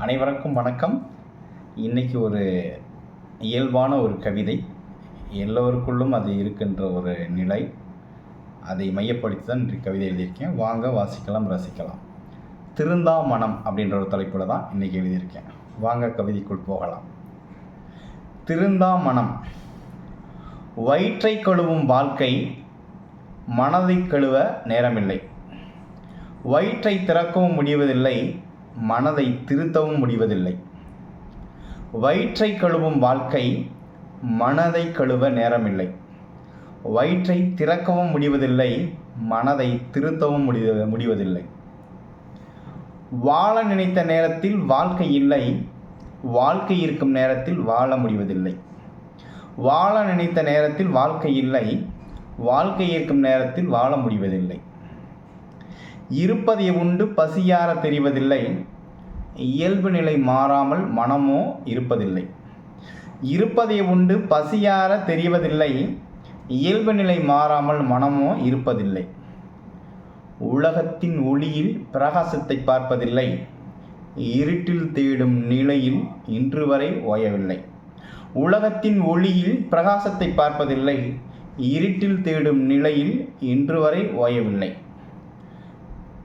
அனைவருக்கும் வணக்கம். இன்றைக்கி ஒரு இயல்பான ஒரு கவிதை. எல்லோருக்குள்ளும் அது இருக்கின்ற ஒரு நிலை. அதை மையப்படுத்தி தான் இன்றைக்கு கவிதை எழுதியிருக்கேன். வாங்க வாசிக்கலாம் ரசிக்கலாம். திருந்தா மனம் அப்படின்ற ஒரு தலைப்பில் தான் இன்றைக்கி எழுதியிருக்கேன். வாங்க கவிதைக்குள் போகலாம். திருந்தா மனம். வயிற்றை கழுவும் வாழ்க்கை மனதை கழுவ நேரமில்லை. வயிற்றை திறக்கவும் முடிவதில்லை. மனதை திருத்தவும் முடிவதில்லை. வயிற்றை கழுவும் வாழ்க்கை மனதை கழுவ நேரமில்லை. வயிற்றை திறக்கவும் முடிவதில்லை மனதை திருத்தவும் முடிவ முடிவதில்லை. வாழ நினைத்த நேரத்தில் வாழ்க்கை இல்லை வாழ்க்கை இருக்கும் நேரத்தில் வாழ முடிவதில்லை. வாழ நினைத்த நேரத்தில் வாழ்க்கை இல்லை வாழ்க்கை இருக்கும் நேரத்தில் வாழ முடிவதில்லை. இருப்பதை உண்டு பசியார தெரிவதில்லை. இயல்பு நிலை மாறாமல் மனமோ இருப்பதில்லை. இருப்பதை உண்டு பசியார தெரிவதில்லை. இயல்பு நிலை மாறாமல் மனமோ இருப்பதில்லை. உலகத்தின் ஒளியில் பிரகாசத்தை பார்ப்பதில்லை. இருட்டில் தேடும் நிலையில் இன்று வரை ஓயவில்லை. உலகத்தின் ஒளியில் பிரகாசத்தை பார்ப்பதில்லை. இருட்டில் தேடும் நிலையில் இன்று வரை ஓயவில்லை.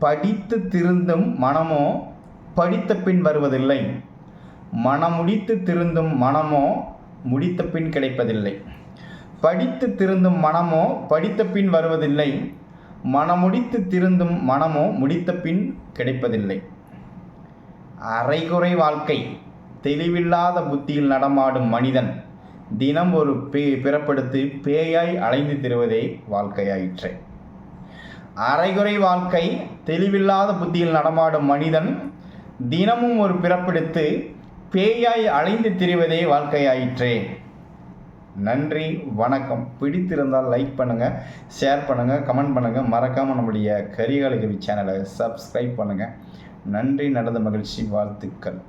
படித்து திருந்தும் மனமோ படித்த பின் வருவதில்லை. மனமுடித்து திருந்தும் மனமோ முடித்த பின் கிடைப்பதில்லை. படித்து திருந்தும் மனமோ படித்த பின் வருவதில்லை. மனமுடித்து திருந்தும் மனமோ முடித்த பின் கிடைப்பதில்லை. அரைகுறை வாழ்க்கை தெளிவில்லாத புத்தியில் நடமாடும் மனிதன் தினம் ஒரு பே பிறப்படுத்து பேயாய் அலைந்து திருவதே வாழ்க்கையாயிற்று. அரைகுறை வாழ்க்கை தெளிவில்லாத புத்தியில் நடமாடும் மனிதன் தினமும் ஒரு பிறப்பெடுத்து பேயாய் அலைந்து திரிவதே வாழ்க்கையாயிற்றே. நன்றி வணக்கம். பிடித்திருந்தால் லைக் பண்ணுங்கள் ஷேர் பண்ணுங்கள் கமெண்ட் பண்ணுங்கள் மறக்காமல் நம்முடைய கரிகாலகவி சேனலை சப்ஸ்கிரைப் பண்ணுங்கள் நன்றி நடந்த மகிழ்ச்சி வாழ்த்துக்கள்.